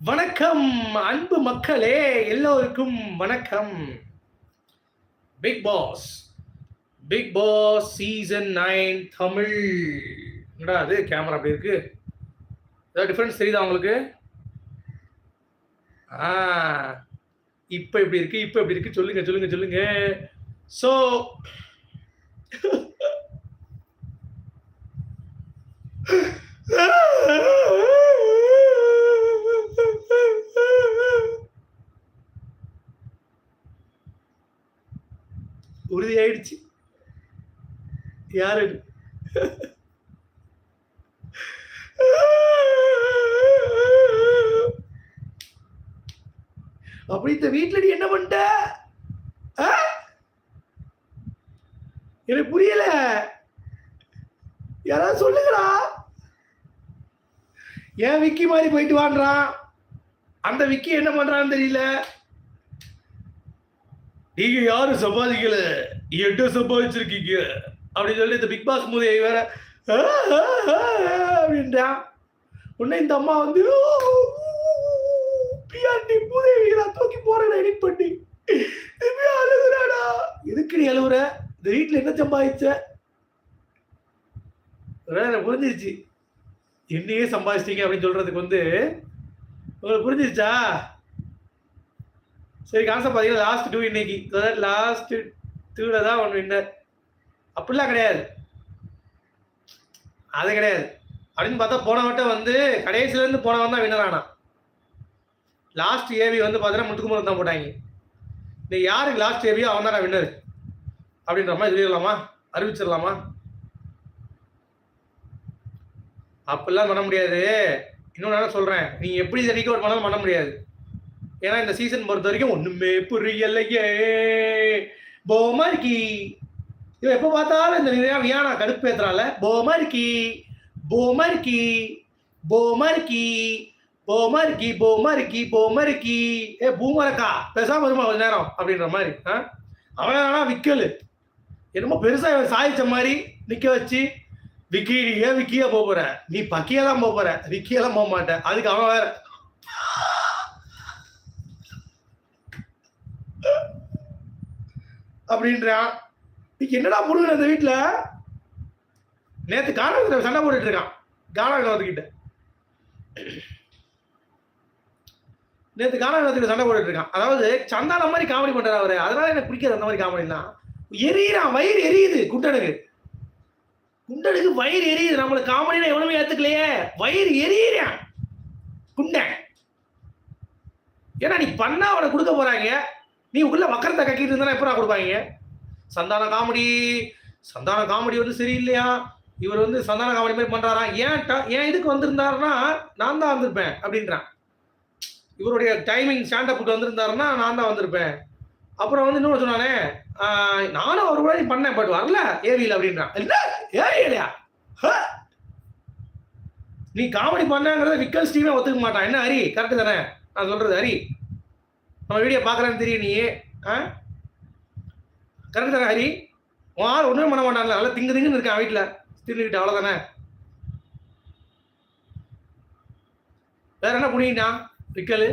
வணக்கம் அன்பு மக்களே எல்லோருக்கும் வணக்கம். Bigg Boss Bigg Boss season nine Tamil. என்னடா அது? கேமரா அப்படி இருக்கு. ஏதாவது டிஃப்ரென்ஸ் தெரியுதா உங்களுக்கு? ஆ இப்போ இப்படி இருக்கு? இப்போ இப்படி இருக்கு? சொல்லுங்க சொல்லுங்க சொல்லுங்க. ஸோ யாரு? அப்படி இந்த வீட்டுல நீ என்ன பண்ணிட்ட? எனக்கு புரியல. யாராவது சொல்லுங்கடா. ஏன் விக்கி மாதிரி போயிட்டு வாடுறான் அந்த விக்கி என்ன பண்றான்னு தெரியல. நீங்க யாரும் சம்பாதிக்கல? எட்ட சம்பாதிச்சிருக்கீங்க. அப்படின்னு சொல்லி இந்த பிக் பாஸ் மூதியை வேற அப்படின்றான். உடனே இந்த அம்மா வந்து பிஆர்டி மூதேவி நான் தூக்கி போறேன் எடிட் பண்ணி. திவ்யா அழுகுறாடா. எதுக்கு நீ அழுகுற? இந்த வீட்டில் என்ன சம்பாதிச்ச? வேற எனக்கு புரிஞ்சிருச்சு. என்னையே சம்பாதிச்சிட்டீங்க அப்படின்னு சொல்றதுக்கு வந்து உங்களுக்கு புரிஞ்சிருச்சா? சரி காசை பார்த்தீங்கன்னா லாஸ்ட் டூ இன்னைக்கு. லாஸ்ட் டூவில் தான் ஒன்று வின்னர் அப்படிலாம் கிடையாது. அது கிடையாது. அப்படின்னு பார்த்தா போன வட்டம் வந்து கடைசியிலேருந்து போனவன் தான் வின்னர் ஆனான். லாஸ்ட் ஏவி வந்து பார்த்தீங்கன்னா முத்துக்குமரன் தான் போட்டாங்க. இந்த யாருக்கு லாஸ்ட் ஏவியோ அவன் தான் வின்னர் அப்படின்ற மாதிரி சொல்லிடலாமா? அறிவிச்சிடலாமா? அப்படிலாம் பண்ண முடியாது. இன்னொன்று என்ன சொல்கிறேன் நீங்கள் எப்படி இதை ரீகவர் பண்ணாலும் பண்ண முடியாது. ஏன்னா இந்த சீசன் பொறுத்த வரைக்கும் ஒன்றுமே புரியலையே. போமா இருக்கி இவன் எப்போ பார்த்தாலும் இந்த நிறையா வியானா கடுப்பு ஏத்துறால போமா கி போமா கி போமா கி போமா இருக்கி போமா இருக்கி போமா இருக்கி ஏ பூமரக்கா பேசாம வருமா கொஞ்ச நேரம் அப்படின்ற மாதிரி ஆ? அவன் ஆனா விக்கல். என்னமோ பெருசா இவன் சாய்ச்ச மாதிரி நிக்க வச்சு விக்கி நீ ஏன் விக்கியா போக போற? நீ பக்கியா தான் போக போற. விக்கியெல்லாம் போக மாட்டேன் அதுக்கு அவன் வேற. அப்படின்றான். இன்னைக்கு என்னடா முருகன் அந்த வீட்டில் நேற்று கானகத்தில் சண்டை போட்டுட்டு இருக்கான். காணவத்துக்கிட்ட நேற்று கானகத்துக்கிட்ட சண்டை போட்டுட்டு இருக்கான். அதாவது சந்தானம் மாதிரி காமெடி பண்றாரு அவர். அதனால எனக்கு பிடிக்காது அந்த மாதிரி காமெடிலாம் எரியிறான் வயிறு எரியுது குண்டனுக்கு. குண்டனுக்கு வயிறு எரியுது. நம்மளுக்கு காமெடினா எவனுமே ஏத்துக்கலையே. வயிறு எரியிறான். குண்டன் ஏன்னா நீ பண்ணா அவனை கொடுக்க போறாங்க. நீ உள்ள வக்கரத்தை கட்டிட்டு இருந்தா எப்படா கொடுப்பாங்க? சந்தான காமெடி. சந்தான காமெடி வந்து சரியில்லையா? இவர் வந்து சந்தான காமெடி மாதிரி பண்றாரா? ஏன் ஏன் இதுக்கு வந்திருந்தாருன்னா நான் தான் வந்திருப்பேன் அப்படின்றான். இவருடைய டைமிங் ஸ்டாண்டப் வந்திருந்தாருன்னா நான் தான் வந்திருப்பேன். அப்புறம் வந்து இன்னொன்று சொன்னானே நானும் ஒரு முறை பண்ணேன் பட் வரல ஏவியில் அப்படின்றான். இல்ல ஏவியிலையா நீ காமெடி பண்ணாங்கிறத விக்கல் ஸ்டீவே ஒத்துக்க மாட்டான். என்ன ஹரி? கரெக்டு தானே? நான் சொல்றது ஹரி. நம்ம வீடியோ பார்க்குறேன்னு தெரியும் நீ ஆ? கரெக்ட் தானே ஹரி. உன் ஆள் ஒன்றுமே பண்ண மாட்டான்ல. நல்லா திங்கு திங்குன்னு இருக்கான் வீட்டில் திருந்துக்கிட்டு அவ்வளோதானே வேற என்ன புனிக்கிட்டான் விக்கல்.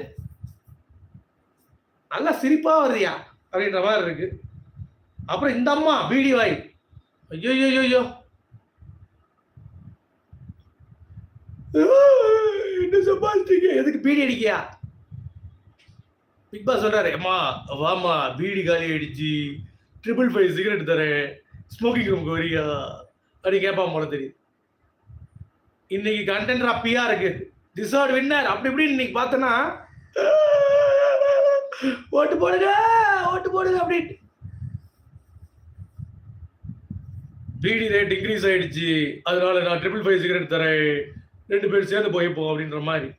நல்லா சிரிப்பாக வருதியா? அப்படின்ற மாதிரி இருக்கு. அப்புறம் இந்த அம்மா பீடி வாய். ஐயோ ஐயோ ஐயோ என்ன சம்பாதிச்சீங்க எதுக்கு பீடி அடிக்கியா? பிக் பாஸ் சொல்றாரு அம்மா வாமா பீடி காலி அடிச்சு ட்ரிபிள் ஃபைவ் சிகரெட் தரேன். ஸ்மோக்கிங் ரூமுக்கு வரியா? அப்படி கேட்பான் போல தெரியுது. இன்னைக்கு கண்டென்ட் அப்பியா இருக்கு டிசார்ட் வின்னர் அப்படி இப்படி இன்னைக்கு பார்த்தனா ஓட்டு போடுங்க ஓட்டு போடுங்க அப்படின்ட்டு. பிடி ரேட் இன்க்ரீஸ் ஆயிடுச்சு. அதனால நான் ட்ரிபிள் ஃபைவ் சிகரெட் தரேன். ரெண்டு பேரும் சேர்ந்து போய்ப்போம் அப்படின்ற மாதிரி.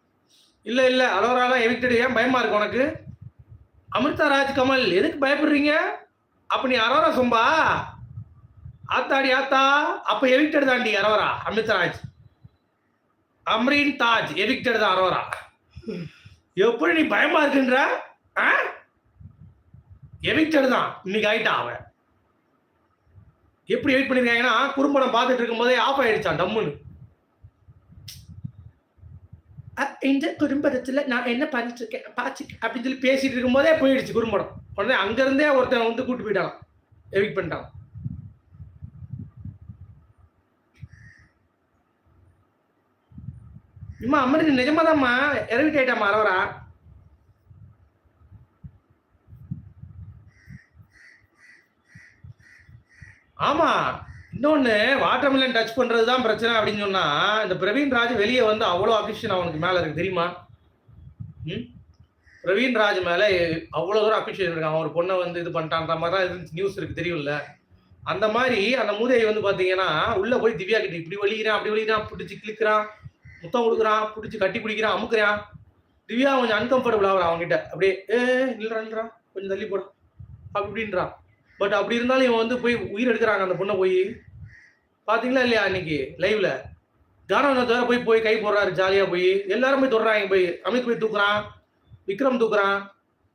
இல்ல இல்ல அலோராலாம் எவிக்டட் ஏன் பயமா இருக்கு உனக்கு? அமிர்தா ராஜ் கமல் எதுக்கு பயப்படுறீங்க? அப்ப நீ அரோரா சும்பா? ஆத்தாடி ஆத்தா அப்ப எவிக்டட் தாண்டி அரோரா அமித்ராஜ் அம்ரீன் தாஜ் எவிக்டட் தான் அரோரா. எப்படி நீ பயமா இருக்குன்ற? எவிக்டட் தான். இன்னைக்கு ஆயிட்டா அவன். எப்படி எவிட் பண்ணிருக்காங்கன்னா குறும்படம் பார்த்துட்டு இருக்கும்போதே ஆஃப் ஆயிடுச்சான் டம்முன்னு. இந்த குறும்படத்துல நான் என்ன பண்ணிட்டு இருக்கேன் பாச்சு அப்படின்னு சொல்லி பேசிட்டு இருக்கும்போதே போயிடுச்சு குறும்படம். உடனே அங்கிருந்தே ஒருத்தன் வந்து கூட்டு போயிட்டான் எவிக் பண்ணிட்டான். இம்மா அம்மனுக்கு நிஜமாதாம்மா எரவிட் ஆயிட்டாமா அரவரா ஆமா. இன்னொன்னு வாட்டர்மெலன் டச் பண்ணுறது தான் பிரச்சனை அப்படின்னு சொன்னா இந்த பிரவீன் ராஜ் வெளியே வந்து அவ்வளோ அபிஷன் அவனுக்கு மேல இருக்கு தெரியுமா? ம்? பிரவீன் ராஜ் மேல அவ்வளோ தூரம் அபிஷன் இருக்கு அவன் ஒரு பொண்ணை வந்து இது பண்ணிட்டான்ற மாதிரி தான் இருந்துச்சு. நியூஸ் இருக்கு தெரியும்ல. அந்த மாதிரி அந்த மூதையை வந்து பாத்தீங்கன்னா உள்ள போய் திவ்யா கிட்ட இப்படி வலிக்கிறான் அப்படி வலிக்கிறான் பிடிச்சி கிளிக்கிறான் முத்தம் கொடுக்குறான் பிடிச்சி கட்டி பிடிக்கிறான் அமுக்குறான். திவ்யா கொஞ்சம் அன்கம்ஃபர்டபுள் ஆகுறான் அவன்கிட்ட. அப்படியே ஏ நில்றா நில்றா கொஞ்சம் தள்ளி போடா. அப்படின்றான். பட் அப்படி இருந்தாலும் இவன் வந்து போய் உயிர் எடுக்கிறாங்க அந்த பொண்ணை போய். பாத்தீங்களா இல்லையா அன்னைக்கு லைவ்ல கானவனை தவிர போய் போய் கை போடுறாரு ஜாலியா போய். எல்லாரும் போய் தொடுறாங்க போய். அமித் போய் தூக்குறான் விக்ரம் தூக்குறான்.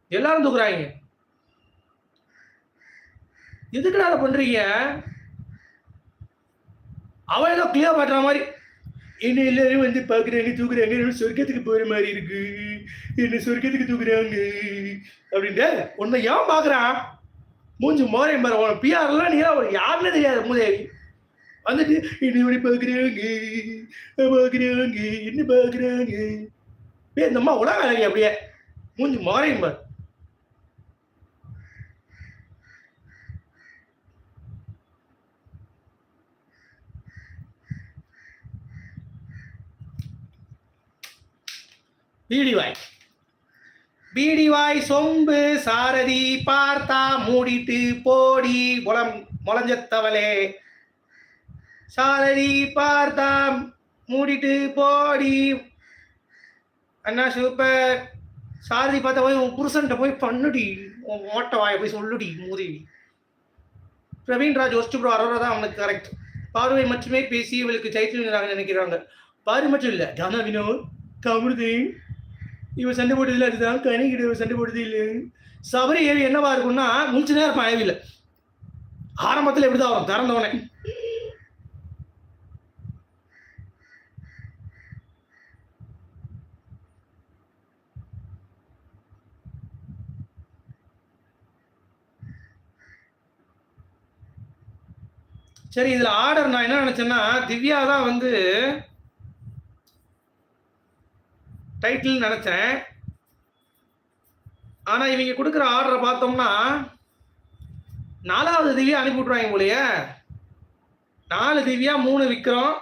எல்லாரும் தூக்குறாங்க. எதுக்குடா அதை பண்றீங்க? அவன் ஏதோ கிளியர் பண்ணுற மாதிரி என்ன எல்லாரும் வந்து பார்க்குறாங்க தூக்குறாங்க நான் சொர்க்கத்துக்கு போகிற மாதிரி இருக்கு. என்ன சொர்க்கத்துக்கு தூக்குறாங்க. அப்படின்ட்டு உன்னை ஏன் பார்க்குறான்? மூஞ்சி மோரையும் பாரு உன் பிஆர்லாம் நீ யாருன்னு தெரியாது மூதேவி. வந்துட்டு என்ன இப்படி பாக்குறாங்க. பாக்குறாங்க. என்ன பாக்குறாங்க? ஏ இந்த அம்மா உலக அழகி அப்படியே. மூஞ்சி மாறையும் பாரு பீடிவாய் பீடிவாய் சொம்பு சாரதி பார்த்தா மூடிட்டு போடி. முளம் முளைஞ்சத்தவளே சாரதி பார்த்தா மூடிட்டு போடி. அண்ணா சூப்பர். சாரதி பார்த்தா போய் உன் புருஷன்ட்ட போய் பண்ணுடி. உன் ஓட்ட வாய போய் சொல்லுடி மூதேவி Praveen Raj worst bro Aurora தான் அவனுக்கு கரெக்ட் பார்வை மட்டுமே பேசி இவளுக்கு சைத்தன்யம் நினைக்கிறாங்க. பார்வை மட்டும் இல்லை தானா வினோத் கமருதி. இவன் சண்டை போட்டதில்லை அதுதான் கணிக்கிட்ட இவன் சண்டை போட்டது இல்லை சபரி ஏவி என்னவா இருக்கும்னா முடிச்சு நேரம் இருப்பான் ஆரம்பத்தில் எப்படிதான் வரும் திறந்தவனே சரி இதுல ஆர்டர் நான் என்ன நினைச்சேன்னா திவ்யா தான் வந்து டைட்டில் நினைச்சேன். ஆனா இவங்க கொடுக்குற ஆர்டரை பார்த்தோம்னா நாலாவது திவ்யா அனுப்பி விட்ருவாங்க போலயே. நாலு திவ்யா மூணு விக்ரம்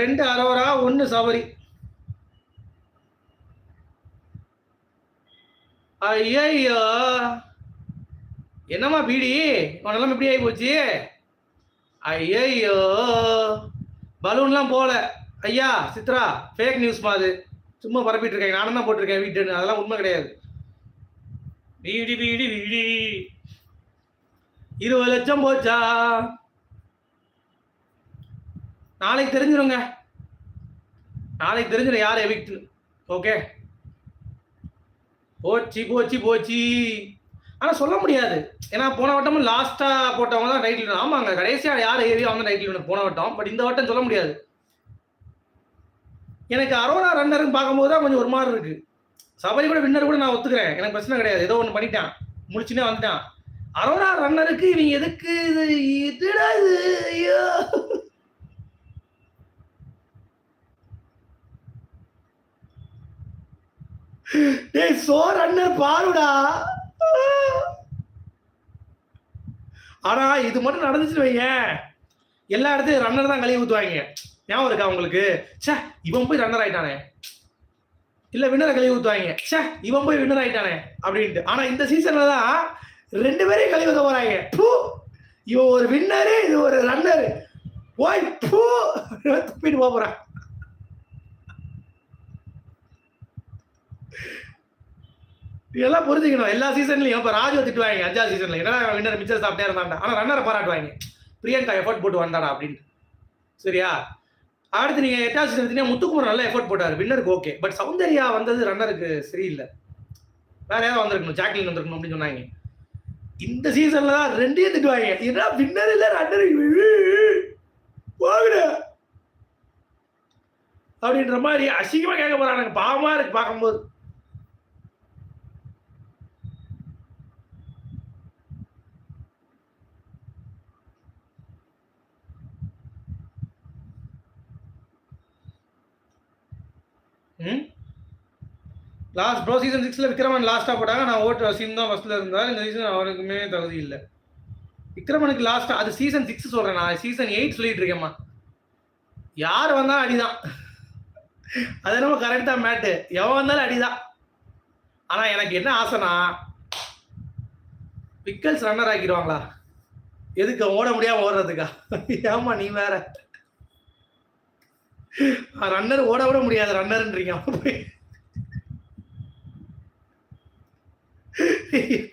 ரெண்டு அரோரா ஒன்று சபரி ஐயோ என்னம்மா பீடி? உன் நிலம எப்படி ஆகி போச்சு? ஐயையோ. பலூன்லாம் போல. ஐயா சித்ரா ஃபேக் நியூஸ் மாதிரி சும்மா பரப்பிட்டு இருக்கேன். நானும் தான் போட்டிருக்கேன் வீட்டுன்னு. அதெல்லாம் உண்மை கிடையாது. வீடி வீடி வீடி. இருபது லட்சம் போச்சா? நாளைக்கு தெரிஞ்சிருங்க. நாளைக்கு தெரிஞ்சிடும் யார் எவிக்ட் ஓகே போச்சு போச்சு போச்சு. ஆனால் சொல்ல முடியாது. ஏன்னா போன வட்டமும் லாஸ்ட்டாக போட்டவங்க தான் ரைட்டில் ஆமாங்க கடைசியாக யார் ஏரியா வந்து ரைட் லீவ் போன வட்டம். பட் இந்த வட்டம் சொல்ல முடியாது. எனக்கு அரோரா ரன்னர்னு பார்க்கும்போது தான் கொஞ்சம் ஒரு மாதிரி இருக்கு. சபரி கூட வின்னர் கூட நான் ஒத்துக்கிறேன். எனக்கு பிரச்சனை கிடையாது. ஏதோ ஒன்று பண்ணிட்டான். முடிச்சுனே வந்துட்டான். அரோரா ரன்னருக்கு இவங்க எதுக்கு இது? இதுடா இது? ஐயோ. டேய் சோ ரன்னர் பாருடா. ஆனா இது மட்டும் நடந்துச்சுன்னு வைங்க. எல்லா இடத்துலயும் ரன்னர் தான் கழுவி ஊத்துவாங்க ஞாபகம் இருக்கா உங்களுக்கு? ச்சே இவன் போய் ரன்னர் ஆயிட்டானே. இல்ல வின்னரை கழுவி ஊத்துவாங்க சே இவன் போய் வின்னர் ஆயிட்டானே அப்படின்ட்டு. ஆனா இந்த சீசன்ல தான் ரெண்டு பேரையும் கழுவி ஊத்த போறாங்க பூ இவன் ஒரு வின்னரு இது ஒரு ரன்னர் ஓய் பூ துப்பிட்டு போக போறான். இதெல்லாம் புரிஞ்சுக்கணும். எல்லா சீசன்லயும் இப்ப ராஜு திட்டுவாங்க அஞ்சா சீசன்ல என்ன வின்னர் மிச்சர் சாப்பிட்டே இருந்தாண்டா ஆனா ரன்னரை பாராட்டுவாங்க. பிரியங்கா எஃபோர்ட் போட்டு வந்தாடா அப்படின்னு. சரியா? அடுத்து நீங்க எட்டாவது சீசன் எடுத்தீங்கன்னா முத்துக்குமார் நல்ல எஃபோர்ட் போட்டாரு. வின்னருக்கு ஓகே பட் சௌந்தர்யா வந்தது ரன்னருக்கு சரியில்லை. வேற ஏதாவது வந்திருக்கணும். ஜாக்லின் வந்திருக்கணும் அப்படின்னு சொன்னாங்க. இந்த சீசன்ல தான் ரெண்டையும் திட்டுவாங்க. ஏன்னா வின்னர் இல்ல ரன்னர் போகுற அப்படின்ற மாதிரி அசிங்கமா கேட்க போறானுங்க. பாவமா இருக்கு பார்க்கும்போது ம் லாஸ்ட் ப்ரோ சீசன் சிக்ஸில் விக்ரமன் லாஸ்ட்டாக போட்டாங்க. நான் ஓட்டு சீன் தான் ஃபஸ்ட்டில் இருந்தால் இந்த சீசன் அவருக்குமே தகுதி இல்லை. விக்ரமனுக்கு லாஸ்ட்டாக அது சீசன் சிக்ஸ் சொல்கிறேன் நான். சீசன் எயிட் சொல்லிட்டு இருக்கேம்மா. யார் வந்தாலும் அடிதான். அது என்னமோ கரெக்ட் தான் மேட்டு எவன் வந்தாலும் அடிதான். ஆனால் எனக்கு என்ன ஆசைனா விக்கல்ஸ் ரன்னர் ஆக்கிடுவாங்களா? எதுக்கு ஓட முடியாமல் ஓடுறதுக்கா? ஏமா நீ வேற. ரன்னர் ஓட விட முடியாது ரன்னர்ன்றீங்க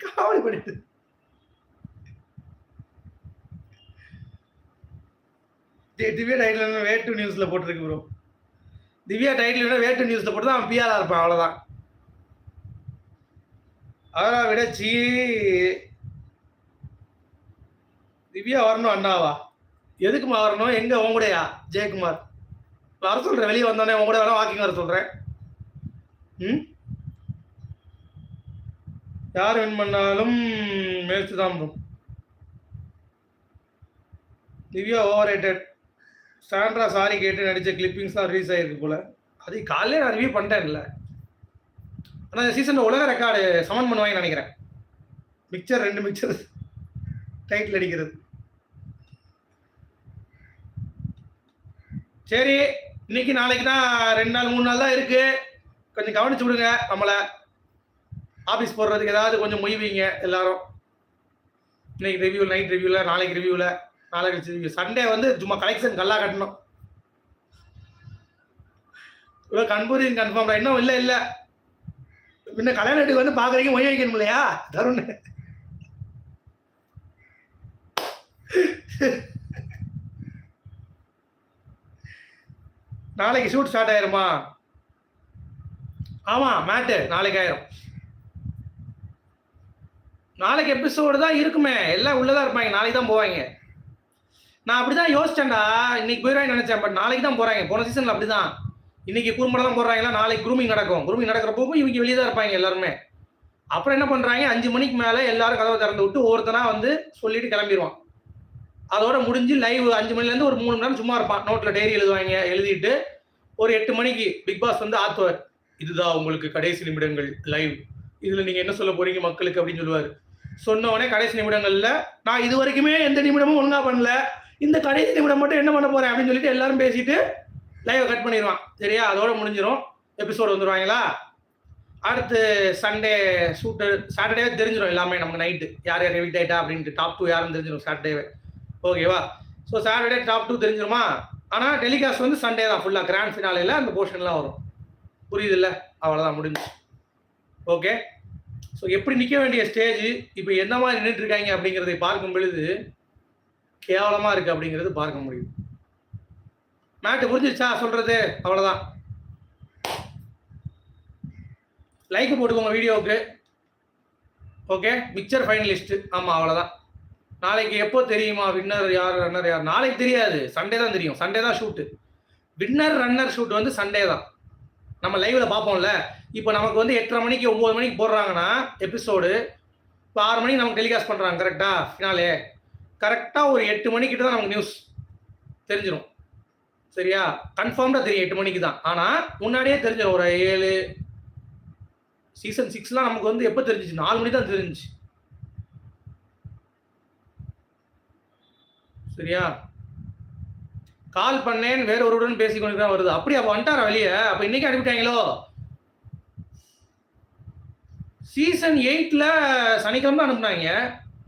காமெடி பண்ணிட்டு திவ்யா டைட்டில் வே டு நியூஸில் போட்டிருக்கு bro Divya title way to நியூஸில் போட்டு தான் அவன் பிஆராக இருப்பான் அவ்வளோதான் அவரை விட சீ. திவ்யா வரணும் அண்ணாவா? எதுக்குமா வரணும்? எங்கே? உன் கூடயா? ஜெயக்குமார். வர சொல்கிறேன் வெளியே வந்தோடனே உன் கூட வேணா வாக்கிங் வர சொல்கிறேன் ம்? யார் வின் பண்ணாலும் மேட்ச் தான் வரும் Divya over rated Sandra sorry கேட்டு நடித்த கிளிப்பிங்ஸ் தான் ரிலீஸ் ஆகிருக்கு போல. அது காலையில நான் ரிவ்யூ பண்ணிட்டேன்ல. ஆனால் இந்த சீசனில் உலக ரெக்கார்டு சமன் பண்ணுவாங்கன்னு நினைக்கிறேன். மிக்சர் ரெண்டு மிக்சர் டைட்டில் அடிக்கிறது. சரி இன்னைக்கு நாளைக்கு தான் ரெண்டு நாள் மூணு நாள் தான் இருக்குது கொஞ்சம் கவனிச்சு விடுங்க நம்மளை. ஆஃபீஸ் போடுறதுக்கு ஏதாவது கொஞ்சம் மொய்வீங்க எல்லாரும். இன்னைக்கு ரிவ்யூ நைட் ரிவ்யூவில் நாளைக்கு ரிவ்யூவில் நாளைக்கு கழிச்சு ரிவ்யூ சண்டே வந்து சும்மா கலெக்ஷன் கல்லா கட்டணும். இவ்வளோ கண்பூரியும் கன்ஃபார்ம் இன்னும் இல்லை இல்லை. இன்னும் கல்யாண வீட்டுக்கு வந்து பார்க்குறீங்க மொய் வைக்கணும் இல்லையா? தருண். நாளைக்கு ஷூட் ஸ்டார்ட் ஆயிருமா? ஆமா மேட்டு நாளைக்கு ஆயிரும். நாளைக்கு எபிசோடு தான் இருக்குமே. எல்லாம் உள்ளதான் இருப்பாங்க. நாளைக்கு தான் போவாங்க. நான் அப்படிதான் யோசிச்சேன்டா. இன்னைக்கு போயிடுவாங்க நினைச்சேன். பட் நாளைக்கு தான் போறாங்க. போன சீசன்ல அப்படிதான். இன்னைக்கு குறும்படம் தான் போடுறாங்களா நாளைக்கு குரூமிங் நடக்கும். குரூமிங் நடக்கிறப்போ இவங்க வெளியே தான் இருப்பாங்க எல்லாருமே. அப்புறம் என்ன பண்றாங்க? அஞ்சு மணிக்கு மேல எல்லாரும் கதவை திறந்து விட்டு ஒவ்வொருத்தனா வந்து சொல்லிட்டு கிளம்பிடுவான். அதோட முடிஞ்சு லைவ் அஞ்சு மணில இருந்து ஒரு மூணு மணி நேரம் சும்மா இருப்பான். நோட்ல டைரி எழுதுவாங்க. எழுதிட்டு ஒரு எட்டு மணிக்கு பிக் பாஸ் வந்து ஆத்துவார். இதுதான் உங்களுக்கு கடைசி நிமிடங்கள் லைவ் இதுல நீங்க என்ன சொல்ல போறீங்க மக்களுக்கு அப்படின்னு சொல்லுவாரு. சொன்ன உடனே கடைசி நிமிடங்கள்ல நான் இது வரைக்குமே எந்த நிமிடமும் ஒழுங்கா பண்ணல. இந்த கடைசி நிமிடம் மட்டும் என்ன பண்ண போறேன்? அப்படின்னு சொல்லிட்டு எல்லாரும் பேசிட்டு லைவை கட் பண்ணிடுவான் சரியா? அதோட முடிஞ்சிடும் எபிசோடு வந்துருவாங்களா? அடுத்து சண்டே ஷூட்டு சாட்டர்டே தெரிஞ்சிடும் எல்லாமே நமக்கு நைட்டு யார் யார் எவிட் ஆயிட்டா அப்படின்ட்டு டாப் டூ யாருன்னு தெரிஞ்சிடும் சாட்டர்டேவே ஓகேவா ஸோ சாட்டர்டே டாப் டூ தெரிஞ்சிருமா? ஆனால் டெலிகாஸ்ட் வந்து சண்டே தான். ஃபுல்லாக கிராண்ட் ஃபினாலையில் அந்த போர்ஷன்லாம் வரும். புரியுதுல்ல? அவ்வளோதான் முடிஞ்சு ஓகே ஸோ எப்படி நிற்க வேண்டிய ஸ்டேஜ் இப்போ என்ன மாதிரி நின்றுட்டு இருக்காங்க அப்படிங்கிறதை பார்க்கும் பொழுது கேவலமாக இருக்குது அப்படிங்கிறது பார்க்க முடியுது. மேட்டு புரிஞ்சிருச்சா? சொல்கிறது அவ்வளோதான் லைக் போட்டுக்கோங்க வீடியோவுக்கு. ஓகே மிக்சர் ஃபைனலிஸ்ட் ஆமாம் அவ்வளோதான் நாளைக்கு எப்போ தெரியுமா? வின்னர் யார் ரன்னர் யார்? நாளைக்கு தெரியாது. சண்டே தான் தெரியும். சண்டே தான் ஷூட்டு வின்னர் ரன்னர் ஷூட் வந்து சண்டே தான். நம்ம லைவ்ல பார்ப்போம்ல. இப்போ நமக்கு வந்து எட்டரை மணிக்கு ஒம்பது மணிக்கு போடுறாங்கன்னா எபிசோடு இப்போ ஆறு மணிக்கு நமக்கு டெலிகாஸ்ட் பண்ணுறாங்க கரெக்டாக ஃபினாலே கரெக்டாக ஒரு எட்டு மணிக்கிட்ட தான் நமக்கு நியூஸ் தெரிஞ்சிடும் சரியா? கன்ஃபார்ம்டாக தெரியும் எட்டு மணிக்கு தான். ஆனால் முன்னாடியே தெரிஞ்சிடும் ஒரு ஏழு சீசன் சிக்ஸ்லாம் நமக்கு வந்து எப்போ தெரிஞ்சிச்சு? நாலு மணி தான் தெரிஞ்சிச்சு. சரியா? கால் பண்ணேன் வேற ஒருவருடன் பேசி கொண்டு தான் வருது. அப்படி அப்போ வந்துட்டாரா வெளியே? அப்போ இன்னைக்கு அனுப்பிட்டாங்களோ? சீசன் எயிட்ல சனிக்கிழமை அனுப்புனாங்க.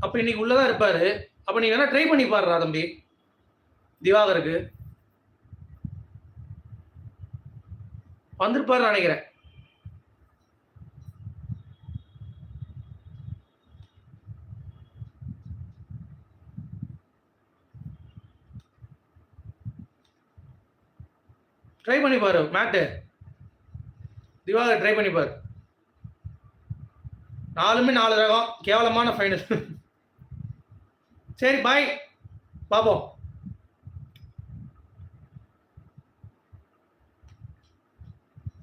அப்போ இன்னைக்கு உள்ளதான் இருப்பாரு. அப்போ நீ வேணா ட்ரை பண்ணி பாருடா தம்பி. திவாகருக்கு. வந்திருப்பாரு நினைக்கிறேன். ட்ரை பண்ணி பாரு மேட்டு திவாகர் ட்ரை பண்ணி பாரு. நாலுமே நாலு ரகம். கேவலமான ஃபைனல் சரி பாய் பார்ப்போம்.